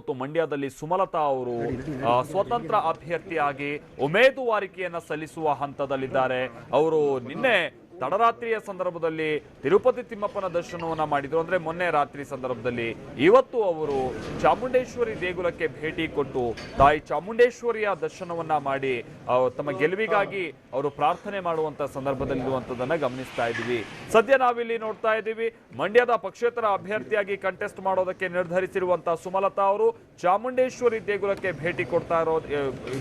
ಇವತ್ತು ಮಂಡ್ಯದಲ್ಲಿ ಸುಮಲತಾ ಅವರು ಸ್ವತಂತ್ರ ಅಭ್ಯರ್ಥಿಯಾಗಿ ಉಮೇದುವಾರಿಕೆಯನ್ನ ಸಲ್ಲಿಸುವ ಹಂತದಲ್ಲಿದ್ದಾರೆ. ಅವರು ನಿನ್ನೆ ತಡರಾತ್ರಿಯ ಸಂದರ್ಭದಲ್ಲಿ ತಿರುಪತಿ ತಿಮ್ಮಪ್ಪನ ದರ್ಶನವನ್ನ ಮಾಡಿದ್ರು. ಅಂದ್ರೆ ಮೊನ್ನೆ ರಾತ್ರಿ ಸಂದರ್ಭದಲ್ಲಿ ಇವತ್ತು ಅವರು ಚಾಮುಂಡೇಶ್ವರಿ ದೇಗುಲಕ್ಕೆ ಭೇಟಿ ಕೊಟ್ಟು ತಾಯಿ ಚಾಮುಂಡೇಶ್ವರಿಯ ದರ್ಶನವನ್ನ ಮಾಡಿ ತಮ್ಮ ಗೆಲುವಿಗಾಗಿ ಅವರು ಪ್ರಾರ್ಥನೆ ಮಾಡುವಂತ ಸಂದರ್ಭದಲ್ಲಿರುವಂಥದ್ದನ್ನು ಗಮನಿಸ್ತಾ ಇದ್ದೀವಿ. ಸದ್ಯ ನಾವಿಲ್ಲಿ ನೋಡ್ತಾ ಇದ್ದೀವಿ, ಮಂಡ್ಯದ ಪಕ್ಷೇತರ ಅಭ್ಯರ್ಥಿಯಾಗಿ ಕಂಟೆಸ್ಟ್ ಮಾಡೋದಕ್ಕೆ ನಿರ್ಧರಿಸಿರುವಂತ ಸುಮಲತಾ ಅವರು ಚಾಮುಂಡೇಶ್ವರಿ ದೇಗುಲಕ್ಕೆ ಭೇಟಿ ಕೊಡ್ತಾ ಇರೋ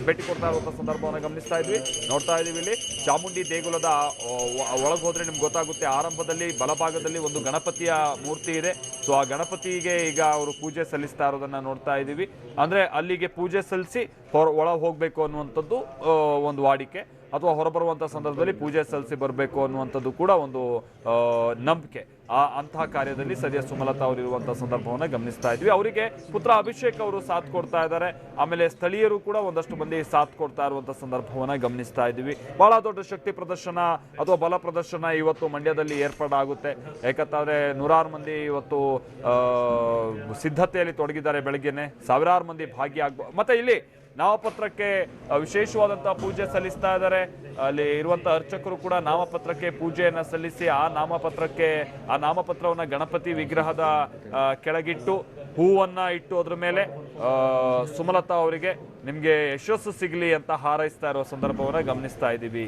ಭೇಟಿ ಕೊಡ್ತಾ ಇರುವಂತ ಸಂದರ್ಭವನ್ನು ಗಮನಿಸ್ತಾ ಇದ್ವಿ. ನೋಡ್ತಾ ಇದೀವಿ ಇಲ್ಲಿ. ಚಾಮುಂಡಿ ದೇಗುಲದ ಒಳಗೆ ಹೋದ್ರೆ ನಿಮ್ಗೆ ಗೊತ್ತಾಗುತ್ತೆ, ಆರಂಭದಲ್ಲಿ, ಬಲಭಾಗದಲ್ಲಿ ಒಂದು ಗಣಪತಿಯ ಮೂರ್ತಿ ಇದೆ. ಸೊ ಆ ಗಣಪತಿಗೆ ಈಗ ಅವರು ಪೂಜೆ ಸಲ್ಲಿಸ್ತಾ ಇರೋದನ್ನ ನೋಡ್ತಾ ಇದ್ದೀವಿ. ಅಂದ್ರೆ ಅಲ್ಲಿಗೆ ಪೂಜೆ ಸಲ್ಲಿಸಿ ಹೊರ ಒಳ ಹೋಗಬೇಕು ಅನ್ನುವಂಥದ್ದು ಒಂದು ವಾಡಿಕೆ. ಅಥವಾ ಹೊರಬರುವಂಥ ಸಂದರ್ಭದಲ್ಲಿ ಪೂಜೆ ಸಲ್ಲಿಸಿ ಬರಬೇಕು ಅನ್ನುವಂಥದ್ದು ಕೂಡ ಒಂದು ನಂಬಿಕೆ. ಆ, ಅಂತಹ ಕಾರ್ಯದಲ್ಲಿ ಸದ್ಯ ಸುಮಲತಾ ಅವರು ಇರುವಂತಹ ಸಂದರ್ಭವನ್ನು ಗಮನಿಸ್ತಾ ಇದ್ವಿ. ಅವರಿಗೆ ಪುತ್ರ ಅಭಿಷೇಕ್ ಅವರು ಸಾಥ್ ಕೊಡ್ತಾ ಇದ್ದಾರೆ. ಆಮೇಲೆ ಸ್ಥಳೀಯರು ಕೂಡ ಒಂದಷ್ಟು ಮಂದಿ ಸಾಥ್ ಕೊಡ್ತಾ ಇರುವಂಥ ಸಂದರ್ಭವನ್ನು ಗಮನಿಸ್ತಾ ಇದ್ವಿ. ಬಹಳ ದೊಡ್ಡ ಶಕ್ತಿ ಪ್ರದರ್ಶನ ಅಥವಾ ಬಲ ಪ್ರದರ್ಶನ ಇವತ್ತು ಮಂಡ್ಯದಲ್ಲಿ ಏರ್ಪಾಡಾಗುತ್ತೆ. ಯಾಕಂತಂದ್ರೆ ನೂರಾರು ಮಂದಿ ಇವತ್ತು ಸಿದ್ಧತೆಯಲ್ಲಿ ತೊಡಗಿದ್ದಾರೆ ಬೆಳಗ್ಗೆನೆ. ಸಾವಿರಾರು ಮಂದಿ ಭಾಗಿಯಾಗ ಮತ್ತೆ ಇಲ್ಲಿ ನಾಮಪತ್ರಕ್ಕೆ ವಿಶೇಷವಾದಂಥ ಪೂಜೆ ಸಲ್ಲಿಸ್ತಾ ಇದ್ದಾರೆ. ಅಲ್ಲಿ ಇರುವಂತಹ ಅರ್ಚಕರು ಕೂಡ ನಾಮಪತ್ರಕ್ಕೆ ಪೂಜೆಯನ್ನ ಸಲ್ಲಿಸಿ, ಆ ನಾಮಪತ್ರಕ್ಕೆ, ಆ ನಾಮಪತ್ರವನ್ನ ಗಣಪತಿ ವಿಗ್ರಹದ ಕೆಳಗಿಟ್ಟು, ಹೂವನ್ನ ಇಟ್ಟು ಅದ್ರ ಮೇಲೆ ಸುಮಲತಾ ಅವರಿಗೆ ನಿಮ್ಗೆ ಯಶಸ್ಸು ಸಿಗ್ಲಿ ಅಂತ ಹಾರೈಸ್ತಾ ಇರುವ ಸಂದರ್ಭವನ್ನ ಗಮನಿಸ್ತಾ ಇದ್ದೀವಿ.